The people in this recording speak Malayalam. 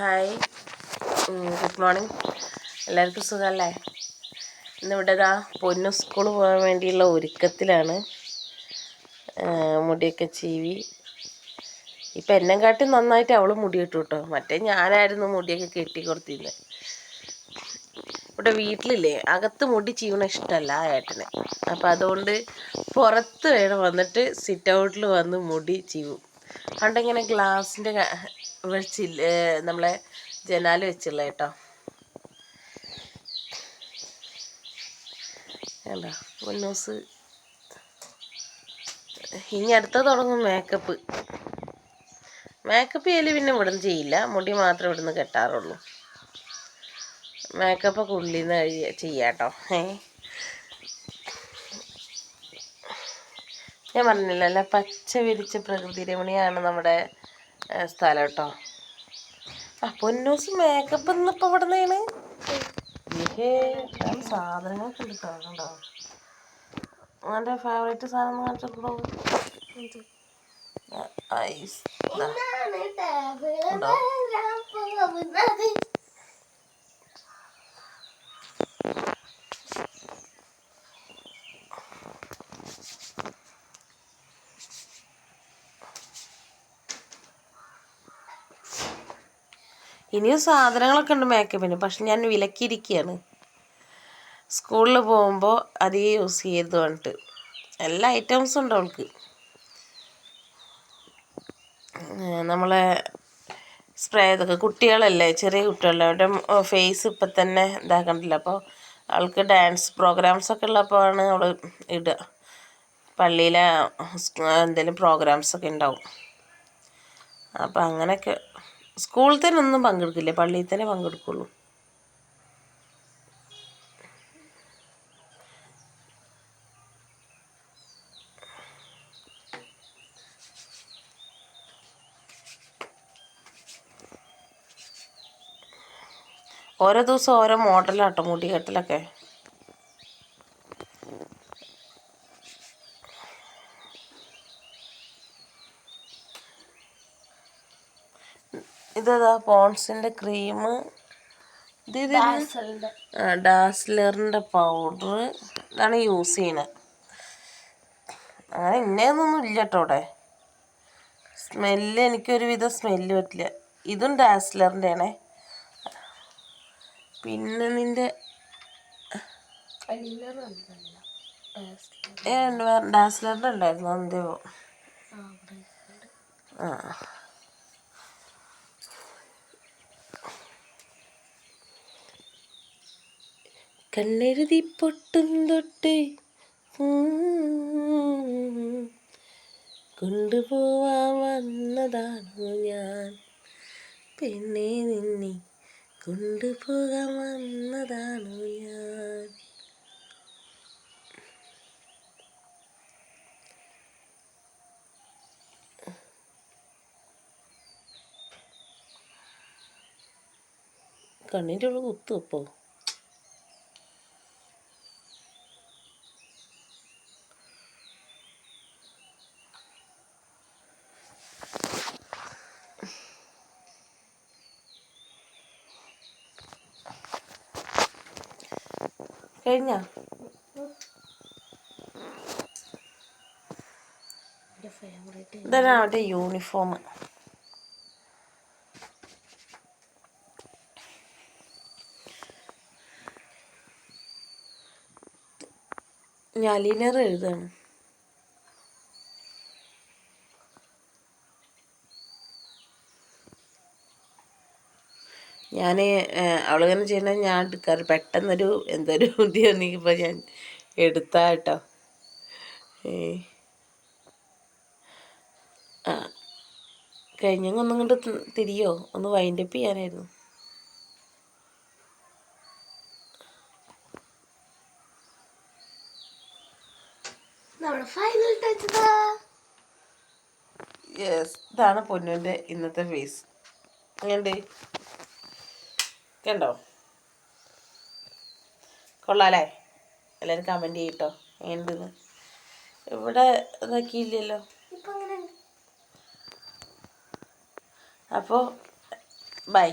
ഹായ്. ഗുഡ് മോർണിംഗ് എല്ലാവർക്കും സുഖമല്ലേ ഇന്നിവിടെ ഇതാ പൊന്നു സ്കൂൾ പോകാൻ വേണ്ടിയുള്ള ഒരുക്കത്തിലാണ്. മുടിയൊക്കെ ചീവി. ഇപ്പം എന്നെ കാട്ടി നന്നായിട്ട് അവൾ മുടി ഇട്ടു കേട്ടോ മറ്റേ ഞാനായിരുന്നു മുടിയൊക്കെ കെട്ടി കൊടുത്തിരുന്നത് ഇവിടെ വീട്ടിലില്ലേ അകത്ത് മുടി ചീവണ ഇഷ്ടമല്ല ആ ഏട്ടന്. അപ്പം അതുകൊണ്ട് പുറത്ത് വേണം വന്നിട്ട് സിറ്റ് ഔട്ടിൽ വന്ന് മുടി ചീവും. പണ്ടിങ്ങനെ ഗ്ലാസിന്റെ വെച്ചില്ല നമ്മളെ ജനാൽ വെച്ചുള്ള കേട്ടോ വേണ്ട ഇനി അടുത്ത തുടങ്ങും മേക്കപ്പ്. മേക്കപ്പ് ചെയ്യൽ പിന്നെ ഇവിടുന്ന് ചെയ്യില്ല. മുടി മാത്രം ഇവിടുന്ന് കെട്ടാറുള്ളൂ. മേക്കപ്പൊക്കെ ഉള്ളിൽ നിന്ന് ചെയ്യാം ചെയ്യാട്ടോ. ഏ? ഞാൻ പറഞ്ഞില്ല അല്ല പച്ച വിരിച്ച പ്രകൃതി രമണിയാണ് നമ്മുടെ സ്ഥലം കേട്ടോ ആ പൊന്നൂസ് മേക്കപ്പ് ഇന്നിപ്പോൾ ഇവിടെ നിന്നാണ് സാധനങ്ങളൊക്കെ ഉണ്ട് കേട്ടോ എന്റെ ഫേവറേറ്റ് സാധനം കാണിച്ചിട്ടുണ്ടോ ഐസ്. ഉണ്ടോ? ഇനിയും സാധനങ്ങളൊക്കെ ഉണ്ട് മേക്കപ്പിന്. പക്ഷെ ഞാൻ വിലക്കിയിരിക്കുകയാണ് സ്കൂളിൽ പോകുമ്പോൾ അധികം യൂസ് ചെയ്ത് പറഞ്ഞിട്ട്. എല്ലാ ഐറ്റംസും ഉണ്ട് അവൾക്ക്. നമ്മളെ സ്പ്രേ ഇതൊക്കെ കുട്ടികളല്ലേ ചെറിയ കുട്ടികളല്ലേ അവരുടെ ഫേസ് ഇപ്പം തന്നെ ഇതാക്കണ്ടില്ല. അപ്പോൾ അവൾക്ക് ഡാൻസ് പ്രോഗ്രാംസ് ഒക്കെ ഉള്ളപ്പോഴാണ് അവൾ ഇടുക പള്ളിയിലെ എന്തെങ്കിലും പ്രോഗ്രാംസ് ഒക്കെ ഉണ്ടാവും. അപ്പം അങ്ങനെയൊക്കെ സ്കൂളിൽ തന്നെ ഒന്നും പങ്കെടുക്കില്ല? പള്ളിയിൽ തന്നെ പങ്കെടുക്കുള്ളൂ. ഓരോ ദിവസം ഓരോ മോഡലാട്ടോ മുടി കെട്ടലൊക്കെ. ഇതാ പോൺസിന്റെ ക്രീം ഇത് ഇത് ആ ഡാസ്ലറിന്റെ പൗഡർ ഇതാണ് യൂസ് ചെയ്യുന്നത് അങ്ങനെ ഇന്നേന്നൊന്നും ഇല്ല കേട്ടോ അവിടെ സ്മെല്ല് എനിക്കൊരുവിധം സ്മെല്ല് പറ്റില്ല. ഇതും ഡാസ്ലറിന്റെ ആണേ പിന്നെ നിന്റെ ഡാസ്ലറിന്റെ ഉണ്ടായിരുന്നു? എന്തോ ആ. കണ്ണെഴുതി പൊട്ടും തൊട്ട്. കൊണ്ടുപോവാൻ വന്നതാണോ ഞാൻ? പെണ്ണെ നിന്നെ കൊണ്ടുപോകാൻ വന്നതാണോ ഞാൻ? കണ്ണിന്റെ ഉള്ളിൽ കുത്തു കഴിഞ്ഞ? ഇതാണ് അവരുടെ യൂണിഫോം ഞാലിനർ എഴുതാണ്. ഞാൻ അവളിങ്ങനെ ചെയ്യുന്ന ഞാൻ എടുക്കാറ്. പെട്ടെന്നൊരു എന്തൊരു ബുദ്ധി തോന്നിക്കുമ്പോൾ ഞാൻ എടുത്താ കേട്ടോ. ഏ. ആ. കഴിഞ്ഞങ്ങ് ഒന്നും കൊണ്ട് തിരിയോ? ഒന്ന് വൈൻഡപ്പ് ചെയ്യാനായിരുന്നു. യെസ് ഇതാണ് പൊന്നുവിന്റെ ഇന്നത്തെ ഫേസ് എങ്ങനെയുണ്ട്? കണ്ടോ? കൊള്ളാലേ എല്ലാവരും കമന്റ് ചെയ്യട്ടോ. എങ്ങനെയുണ്ടെന്ന്? ഇവിടെ ഇതാക്കിയില്ലല്ലോ അപ്പോൾ ബൈ